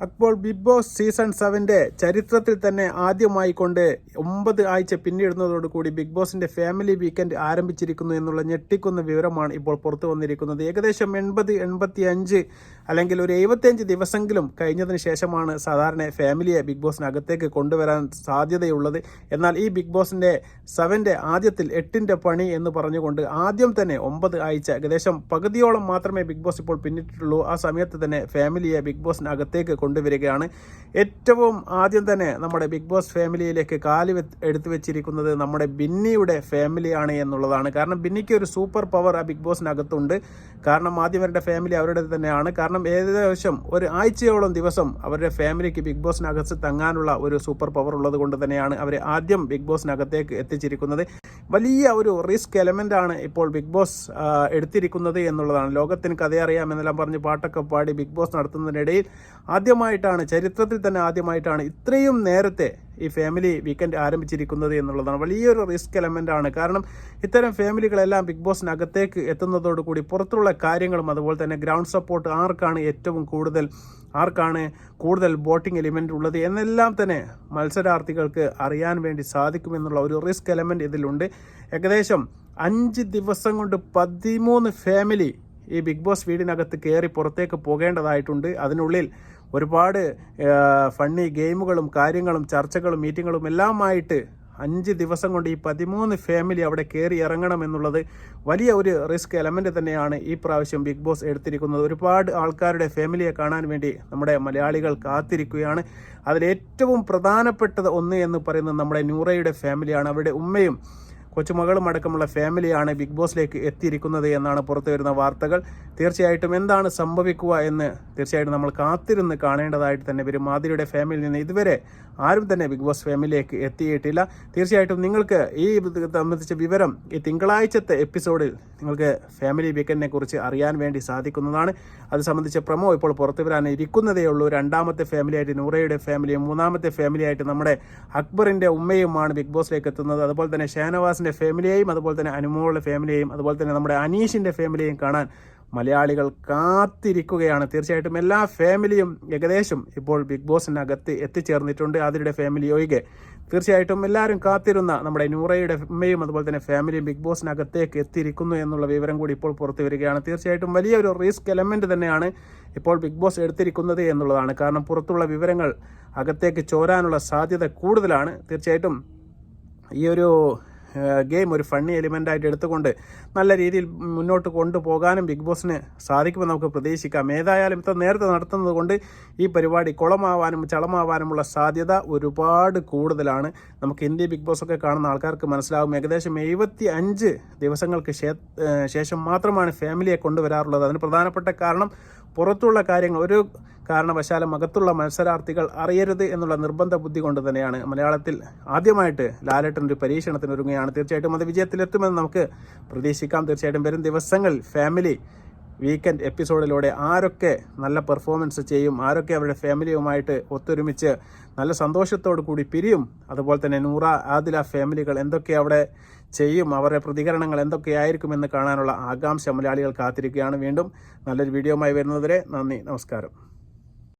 അപ്പോൾ big boss season സെവന്റെ ചരിത്രത്തിൽ തന്നെ ആദ്യമായി കൊണ്ട് ഒമ്പത് ആഴ്ച പിന്നിടുന്നതോടുകൂടി ബിഗ് ബോസിന്റെ ഫാമിലി വീക്കെൻഡ് ആരംഭിച്ചിരിക്കുന്നു എന്നുള്ള ഞെട്ടിക്കുന്ന വിവരമാണ് ഇപ്പോൾ പുറത്തു വന്നിരിക്കുന്നത്. ഏകദേശം എൺപത് എൺപത്തി അഞ്ച് അല്ലെങ്കിൽ ഒരു എഴുപത്തിയഞ്ച് ദിവസമെങ്കിലും കഴിഞ്ഞതിന് ശേഷമാണ് സാധാരണ ഫാമിലിയെ ബിഗ് ബോസിനകത്തേക്ക് കൊണ്ടുവരാൻ സാധ്യതയുള്ളത്. എന്നാൽ ഈ ബിഗ് ബോസിന്റെ സെവന്റെ ആദ്യത്തിൽ എട്ടിന്റെ പണി എന്ന് പറഞ്ഞുകൊണ്ട് ആദ്യം തന്നെ ഒമ്പത് ആഴ്ച ഏകദേശം പകുതിയോളം മാത്രമേ ബിഗ് ബോസ് ഇപ്പോൾ പിന്നിട്ടുള്ളൂ ആ സമയത്ത് തന്നെ ഫാമിലിയെ ബിഗ് ബോസിനകത്തേക്ക് കൊണ്ടുവരികയാണ്. ഏറ്റവും ആദ്യം തന്നെ നമ്മുടെ ബിഗ് ബോസ് ഫാമിലിയിലേക്ക് കാൽ എടുത്തു വെച്ചിരിക്കുന്നത് നമ്മുടെ ബിന്നിയുടെ ഫാമിലിയാണ് എന്നുള്ളതാണ്. കാരണം ബിന്നിക്ക് ഒരു സൂപ്പർ പവർ ആ ബിഗ് ബോസിനകത്തുണ്ട് കാരണം ആദ്യം അവരുടെ ഫാമിലി അവരുടെ തന്നെയാണ്. കാരണം ഏകദേശം ഒരു ആഴ്ചയോളം ദിവസം അവരുടെ ഫാമിലിക്ക് ബിഗ് ബോസിനകത്ത് തങ്ങാനുള്ള ഒരു സൂപ്പർ പവർ ഉള്ളത് കൊണ്ട് തന്നെയാണ് അവരെ ആദ്യം ബിഗ് ബോസിനകത്തേക്ക് എത്തിച്ചിരിക്കുന്നത്. വലിയ ഒരു റിസ്ക് എലമെന്റ് ആണ് ഇപ്പോൾ ബിഗ് ബോസ് എടുത്തിരിക്കുന്നത് എന്നുള്ളതാണ്. ലോകത്തിന് കഥയറിയാം എന്നെല്ലാം പറഞ്ഞ് പാട്ടൊക്കെ പാടി ബിഗ് ബോസ് നടത്തുന്നതിനിടയിൽ ആദ്യമായിട്ടാണ് ചരിത്രത്തിൽ തന്നെ ആദ്യമായിട്ടാണ് ഇത്രയും നേരത്തെ ഈ ഫാമിലി വീക്കെൻഡ് ആരംഭിച്ചിരിക്കുന്നത് എന്നുള്ളതാണ്. വലിയൊരു റിസ്ക് എലമെന്റ് ആണ്. കാരണം ഇത്തരം ഫാമിലികളെല്ലാം ബിഗ് ബോസിനകത്തേക്ക് എത്തുന്നതോടുകൂടി പുറത്തുള്ള കാര്യങ്ങളും അതുപോലെ തന്നെ ഗ്രൗണ്ട് സപ്പോർട്ട് ആർക്കാണ് ഏറ്റവും കൂടുതൽ ആർക്കാണ് കൂടുതൽ ബോട്ടിംഗ് എലിമെന്റ് ഉള്ളത് എന്നെല്ലാം തന്നെ മത്സരാർത്ഥികൾക്ക് അറിയാൻ വേണ്ടി സാധിക്കുമെന്നുള്ള ഒരു റിസ്ക് എലമെന്റ് ഇതിലുണ്ട്. ഏകദേശം അഞ്ച് ദിവസം കൊണ്ട് പതിമൂന്ന് ഫാമിലി ഈ ബിഗ് ബോസ് വീടിനകത്ത് കയറി പുറത്തേക്ക് പോകേണ്ടതായിട്ടുണ്ട്. അതിനുള്ളിൽ ഒരുപാട് ഫണ്ണി ഗെയിമുകളും കാര്യങ്ങളും ചർച്ചകളും മീറ്റിങ്ങുകളും എല്ലാമായിട്ട് അഞ്ച് ദിവസം കൊണ്ട് ഈ പതിമൂന്ന് ഫാമിലി അവിടെ കയറി ഇറങ്ങണം എന്നുള്ളത് വലിയ ഒരു റിസ്ക് എലമെന്റ് തന്നെയാണ് ഈ പ്രാവശ്യം ബിഗ് ബോസ് എടുത്തിരിക്കുന്നത്. ഒരുപാട് ആൾക്കാരുടെ ഫാമിലിയെ കാണാൻ വേണ്ടി നമ്മുടെ മലയാളികൾ കാത്തിരിക്കുകയാണ്. അതിലേറ്റവും പ്രധാനപ്പെട്ടത് ഒന്ന് എന്ന് പറയുന്നത് നമ്മുടെ നൂറയുടെ ഫാമിലിയാണ് അവരുടെ ഉമ്മയും കൊച്ചുമകളും അടക്കമുള്ള ഫാമിലിയാണ് ബിഗ് ബോസിലേക്ക് എത്തിയിരിക്കുന്നത് എന്നാണ് പുറത്തു വരുന്ന വാർത്തകൾ. തീർച്ചയായിട്ടും എന്താണ് സംഭവിക്കുക എന്ന് തീർച്ചയായിട്ടും നമ്മൾ കാത്തിരുന്ന് കാണേണ്ടതായിട്ട് തന്നെ വരും. മാതിരിയുടെ ഫാമിലിയിൽ നിന്ന് ഇതുവരെ ആരും തന്നെ ബിഗ് ബോസ് ഫാമിലിയിലേക്ക് എത്തിയിട്ടില്ല. തീർച്ചയായിട്ടും നിങ്ങൾക്ക് ഈ സംബന്ധിച്ച വിവരം ഈ തിങ്കളാഴ്ചത്തെ എപ്പിസോഡിൽ നിങ്ങൾക്ക് ഫാമിലി വീക്കെൻഡിനെ കുറിച്ച് അറിയാൻ വേണ്ടി സാധിക്കുന്നതാണ്. അത് സംബന്ധിച്ച പ്രമോ ഇപ്പോൾ പുറത്തു വരാൻ ഇരിക്കുന്നതേ ഉള്ളൂ. രണ്ടാമത്തെ ഫാമിലിയായിട്ട് നൂറയുടെ ഫാമിലിയും മൂന്നാമത്തെ ഫാമിലിയായിട്ട് നമ്മുടെ അക്ബറിന്റെ ഉമ്മയുമാണ് ബിഗ് ബോസിലേക്ക് എത്തുന്നത്. അതുപോലെ തന്നെ ഷാനവാസിന്റെ ഫാമിലിയെയും അതുപോലെ തന്നെ അനുമോളുടെ ഫാമിലിയെയും അതുപോലെ തന്നെ നമ്മുടെ അനീഷിന്റെ ഫാമിലിയെയും കാണാൻ മലയാളികൾ കാത്തിരിക്കുകയാണ്. തീർച്ചയായിട്ടും എല്ലാ ഫാമിലിയും ഏകദേശം ഇപ്പോൾ ബിഗ് ബോസിനകത്ത് എത്തിച്ചേർന്നിട്ടുണ്ട്. അതിരുടെ ഫാമിലി ഒഴികെ തീർച്ചയായിട്ടും എല്ലാവരും കാത്തിരുന്ന നമ്മുടെ നൂറയുടെ ഉമ്മയും അതുപോലെ തന്നെ ഫാമിലിയും ബിഗ് ബോസിനകത്തേക്ക് എത്തിയിരിക്കുന്നു എന്നുള്ള വിവരം കൂടി ഇപ്പോൾ പുറത്തു വരികയാണ്. തീർച്ചയായിട്ടും വലിയൊരു റിസ്ക് എലമെന്റ് തന്നെയാണ് ഇപ്പോൾ ബിഗ് ബോസ് എടുത്തിരിക്കുന്നത് എന്നുള്ളതാണ്. കാരണം പുറത്തുള്ള വിവരങ്ങൾ അകത്തേക്ക് ചോരാനുള്ള സാധ്യത കൂടുതലാണ്. തീർച്ചയായിട്ടും ഈ ഒരു ഗെയിം ഒരു ഫണ്ണി എലിമെന്റായിട്ട് എടുത്തുകൊണ്ട് നല്ല രീതിയിൽ മുന്നോട്ട് കൊണ്ടുപോകാനും ബിഗ് ബോസിന് സാധിക്കുമെന്ന് നമുക്ക് പ്രതീക്ഷിക്കാം. ഏതായാലും ഇത്ര നേരത്തെ നടത്തുന്നത് കൊണ്ട് ഈ പരിപാടി കുളമാവാനും ചളമാവാനുമുള്ള സാധ്യത ഒരുപാട് കൂടുതലാണ്. നമുക്ക് ഇന്ത്യ ബിഗ് ബോസ് ഒക്കെ കാണുന്ന ആൾക്കാർക്ക് മനസ്സിലാവും. ഏകദേശം എഴുപത്തി അഞ്ച് ദിവസങ്ങൾക്ക് ശേഷം മാത്രമാണ് ഫാമിലിയെ കൊണ്ടുവരാറുള്ളത്. അതിന് പ്രധാനപ്പെട്ട കാരണം പുറത്തുള്ള കാര്യങ്ങൾ ഒരു കാരണവശാലും അകത്തുള്ള മത്സരാർത്ഥികൾ അറിയരുത് എന്നുള്ള നിർബന്ധ ബുദ്ധി കൊണ്ട് തന്നെയാണ് മലയാളത്തിൽ ആദ്യമായിട്ട് ലാലേട്ടൻ ഒരു പരീക്ഷണത്തിന് ഒരുങ്ങുകയാണ് തീർച്ചയായിട്ടും അത് വിജയത്തിലെത്തുമെന്ന് നമുക്ക് പ്രതീക്ഷിക്കാം. തീർച്ചയായിട്ടും വരും ദിവസങ്ങളിൽ ഫാമിലി വീക്കെൻഡ് എപ്പിസോഡിലൂടെ ആരൊക്കെ നല്ല പെർഫോമൻസ് ചെയ്യും ആരൊക്കെ അവരുടെ ഫാമിലിയുമായിട്ട് ഒത്തൊരുമിച്ച് നല്ല സന്തോഷത്തോടു കൂടി പിരിയും അതുപോലെ തന്നെ നൂറ ആദില ഫാമിലികൾ എന്തൊക്കെ അവിടെ ചെയ്യും അവരുടെ പ്രതികരണങ്ങൾ എന്തൊക്കെയായിരിക്കും എന്ന് കാണാനുള്ള ആകാംക്ഷ മലയാളികൾ കാത്തിരിക്കുകയാണ് വീണ്ടും. നല്ലൊരു വീഡിയോയുമായി വരുന്നതുവരെ നന്ദി നമസ്കാരം.